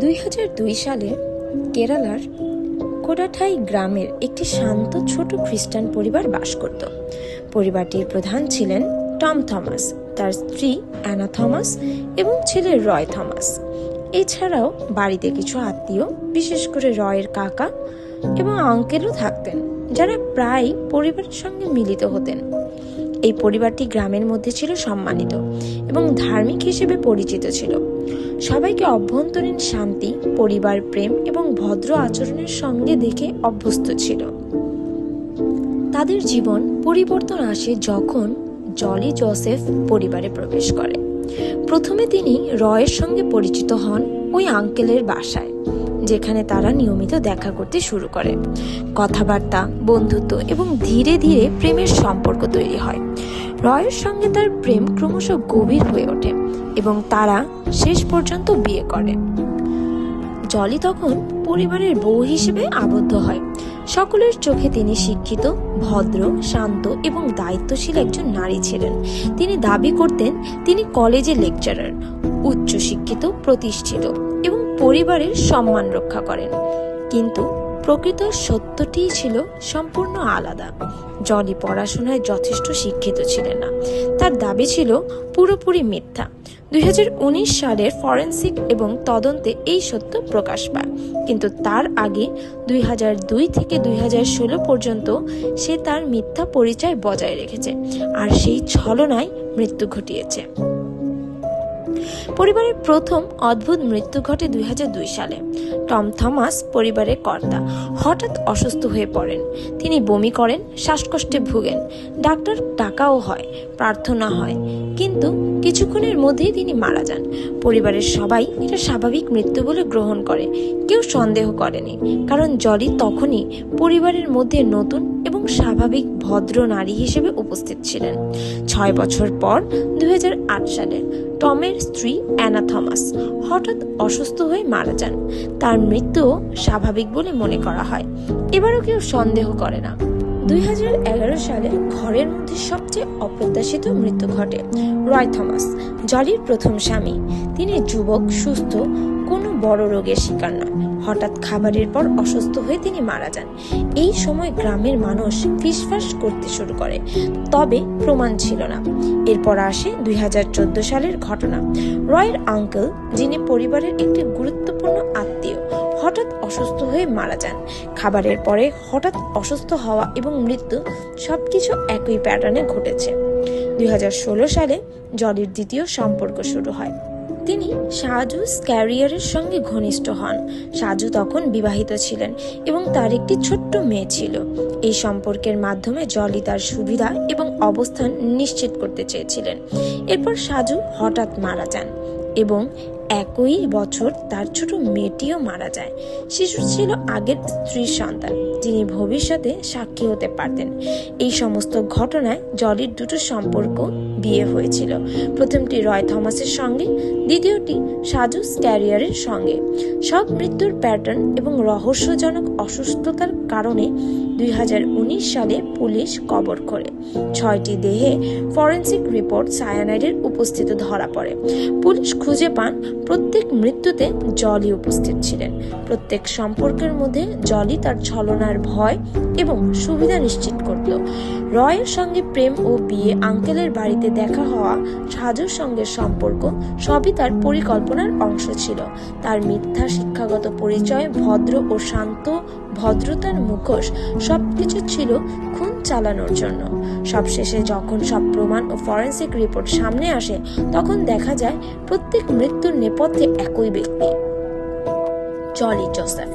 দুই হাজার দুই সালে কেরালার কোডাঠাই গ্রামের একটি শান্ত ছোট খ্রিস্টান পরিবার বাস করত। পরিবারটির প্রধান ছিলেন টম থমাস, তার স্ত্রী অ্যানা থমাস এবং ছেলে রয় থমাস। এছাড়াও বাড়িতে কিছু আত্মীয়, বিশেষ করে রয়ের কাকা এবং আঙ্কেলও থাকতেন, যারা প্রায় পরিবারের সঙ্গে মিলিত হতেন। এই পরিবারটি গ্রামের মধ্যে ছিল সম্মানিত এবং ধার্মিক হিসেবে পরিচিত ছিল। সবাইকে অভ্যন্তরীণ শান্তি, পরিবার, প্রেম এবং ভদ্র আচরণের সঙ্গে দেখে অভ্যস্ত ছিল। তাদের জীবন পরিবর্তন আসে যখন জলি জোসেফ পরিবারে প্রবেশ করে। প্রথমে তিনি রয়ের সঙ্গে পরিচিত হন ওই আঙ্কেলের বাসায়, যেখানে তারা নিয়মিত দেখা করতে শুরু করে। কথাবার্তা, বন্ধুত্ব এবং ধীরে ধীরে প্রেমের সম্পর্ক তৈরি হয়। রয়ের সঙ্গে তার প্রেম ক্রমশ গভীর হয়ে ওঠে এবং তারা শেষ পর্যন্ত বিয়ে করে। জলি তখন পরিবারের বউ হিসেবে আবদ্ধ হয়। সকলের চোখে তিনি শিক্ষিত, ভদ্র, শান্ত এবং দায়িত্বশীল একজন নারী ছিলেন। তিনি দাবি করতেন, তিনি কলেজে লেকচারার উচ্চ শিক্ষিত প্রতিষ্ঠিত এবং পরিবারের সম্মান রক্ষা করেন। কিন্তু প্রকৃত সত্যটিই ছিল সম্পূর্ণ আলাদা। জলি পড়াশোনায় যথেষ্ট শিক্ষিত ছিলেন না। তার দাবি ছিল পুরোপুরি মিথ্যা। দুই সালের ফরেন্সিক এবং তদন্তে এই সত্য প্রকাশ পায়। কিন্তু তার আগে দুই হাজার দুই থেকে দুই হাজার ষোলো পর্যন্ত সে তার মিথ্যা পরিচয় বজায় রেখেছে। আর সেই ছলনায় মৃত্যু ঘটিয়েছে। পরিবারের প্রথম অদ্ভুত মৃত্যু ঘটে দু হাজার দুই সালে। টম থমাস পরিবারের কর্তা। হঠাৎ অসুস্থ হয়ে পড়েন। তিনি বমি করেন, শ্বাসকষ্টে ভুগেন। ডাক্তার টাকাও হয়, প্রার্থনা হয়। কিন্তু কিছুক্ষণের মধ্যেই তিনি মারা যান। পরিবারের সবাই এটা স্বাভাবিক মৃত্যু বলে গ্রহণ করে। কেউ সন্দেহ করেনি, কারণ জলি তখনই পরিবারের মধ্যে নতুন এবং স্বাভাবিক ভদ্র নারী হিসেবে উপস্থিত ছিলেন। ছয় বছর পর দুই হাজার আট সালে টমের স্ত্রী অ্যানা থমাস হঠাৎ অসুস্থ হয়ে মারা যান। তার মৃত্যু স্বাভাবিক বলে মনে করা হয়। এবারও কেউ সন্দেহ করে না। দুই হাজার এগারো সালে ঘরের মধ্যে সবচেয়ে অপ্রত্যাশিত মৃত্যু ঘটে রয় থমাস, জলির প্রথম স্বামী। তিনি যুবক, সুস্থ কোনো বড় রোগের শিকার নয় হঠাৎ খাবারের পর অসুস্থ হয়ে তিনি মারা যান। এই সময় গ্রামের মানুষ ফিসফাস করতে শুরু করে। তবে প্রমাণ ছিল না। এরপর আসে দুই হাজার চোদ্দ সালের ঘটনা। রয়ের আঙ্কেল, যিনি পরিবারের একটি গুরুত্বপূর্ণ আত্মীয়, হঠাৎ অসুস্থ হয়ে মারা যান। খাবারের পরে হঠাৎ অসুস্থ হওয়া এবং মৃত্যু সবকিছু একই প্যাটার্নে ঘটেছে। দুই হাজার ষোলো সালে জলির দ্বিতীয় সম্পর্ক শুরু হয়। তিনি সাজু ক্যারিয়ারের সঙ্গে ঘনিষ্ঠ হন। সাজু তখন বিবাহিত ছিলেন এবং তার একটি ছোট্ট মেয়ে ছিল। এই সম্পর্কের মাধ্যমে জলি তার সুবিধা এবং অবস্থান নিশ্চিত করতে চেয়েছিলেন। এরপর সাজু হঠাৎ মারা যান এবং একই বছর তার ছোট মেয়েটিও মারা যায়। শিশু ছিল আগের স্ত্রীর সন্তান। যিনি ভবিষ্যতে সাক্ষী হতে পারতেন। এই সমস্ত ঘটনায় জলির দুটো সম্পর্ক বিয়ে হয়েছিল। প্রথমটি রয় থমাসের সঙ্গে, দ্বিতীয়টি সাজু স্ক্যারিয়ারের সঙ্গে। সব মৃত্যুর প্যাটার্ন এবং রহস্যজনক অসুস্থতার কারণে দুই হাজার উনিশ সালে পুলিশ কবর করে ছয়টি দেহে ফরেন্সিক রিপোর্ট সায়ানাইডের উপস্থিত ধরা পড়ে। পুলিশ খুঁজে পান প্রত্যেক মৃত্যুতে জলই উপস্থিত ছিলেন। প্রত্যেক সম্পর্কের মধ্যে জলই তার ছলনার ভয় এবং সুবিধা নিশ্চিত করত রয়ের সঙ্গে প্রেম ও বিয়ে, আঙ্কেলের বাড়িতে দেখা হওয়া, সাজুর সঙ্গে সম্পর্ক, সবই তার পরিকল্পনার অংশ ছিল। তার মিথ্যা শিক্ষাগত পরিচয়, ভদ্র ও শান্ত, ভদ্রতার মুখোশ সবকিছু ছিল খুন চালানোর জন্য। সবশেষে যখন সব প্রমাণ ও ফরেন্সিক রিপোর্ট সামনে আসে, তখন দেখা যায় প্রত্যেক মৃত্যুর নেপথ্যে একই ব্যক্তি। জলি জোসেফ।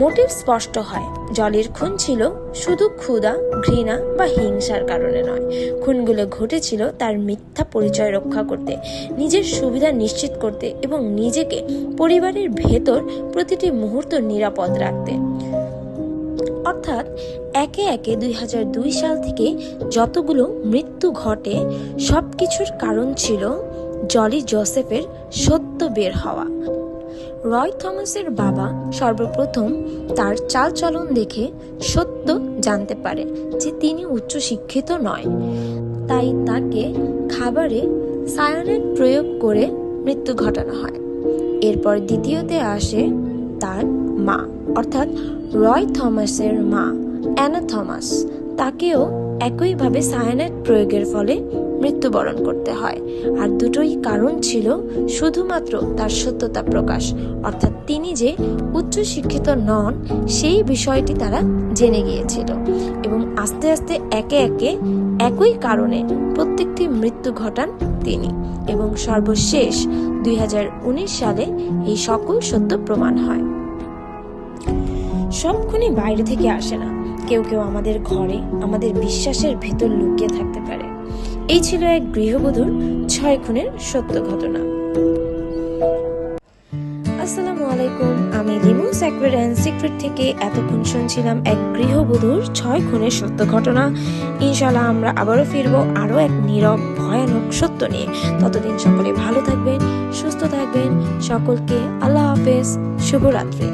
মোটিভ স্পষ্ট হয়, জলের খুন ছিল শুধু ক্ষুধা, ঘৃণা বা হিংসার কারণে নয়। খুনগুলো ঘটেছিল তার মিথ্যা পরিচয় রক্ষা করতে, নিজের সুবিধা নিশ্চিত করতে এবং নিজেকে পরিবারের ভেতর প্রতিটি মুহূর্ত নিরাপদ রাখতে। অর্থাৎ একে একে দুই সাল থেকে যতগুলো মৃত্যু ঘটে সব কিছুর কারণ ছিল জলি জোসেফের সত্য বের হওয়া। রয় থমাসের বাবা সর্বপ্রথম তার চালচলন দেখে সত্য জানতে পারে যে তিনি উচ্চ শিক্ষিত নয়। তাই তাকে খাবারে সায়ানের প্রয়োগ করে মৃত্যু ঘটানো হয়। এরপর দ্বিতীয়তে আসে তার মা, অর্থাৎ রয় থমাসের মা। অ্যানা থমাস। তাকেও একইভাবে সায়ানাইড প্রয়োগের ফলে মৃত্যুবরণ করতে হয়। আর দুটোই কারণ ছিল শুধুমাত্র তার সত্যতা প্রকাশ। অর্থাৎ তিনি যে উচ্চ শিক্ষিত নন, সেই বিষয়টি তারা জেনে গিয়েছিল। এবং আস্তে আস্তে একে একে একই কারণে প্রত্যেকটি মৃত্যু ঘটান তিনি। এবং সর্বশেষ দুই হাজার উনিশ সালে এই সকল সত্য প্রমাণ হয়। সব খুনি বাইরে থেকে আসে না। কেউ কেউ আমাদের ঘরে, আমাদের বিশ্বাসের ভেতর লুকিয়ে থাকতে পারে। এই ছিল এক গৃহবধূর ছয় খুনের সত্য ঘটনা। আসসালামু আলাইকুম, আমি লিমু স্যাক্রেড অ্যান্ড সিক্রেট থেকে এতক্ষণ শুনছিলাম এক গৃহবধূর ছয় খুনের সত্য ঘটনা। ইনশাল্লাহ আমরা আবারও ফিরবো আরও এক নীরব, ভয়ানক সত্য নিয়ে। ততদিন সকলে ভালো থাকবেন, সুস্থ থাকবেন। সকলকে আল্লাহ হাফেজ, শুভরাত্রি।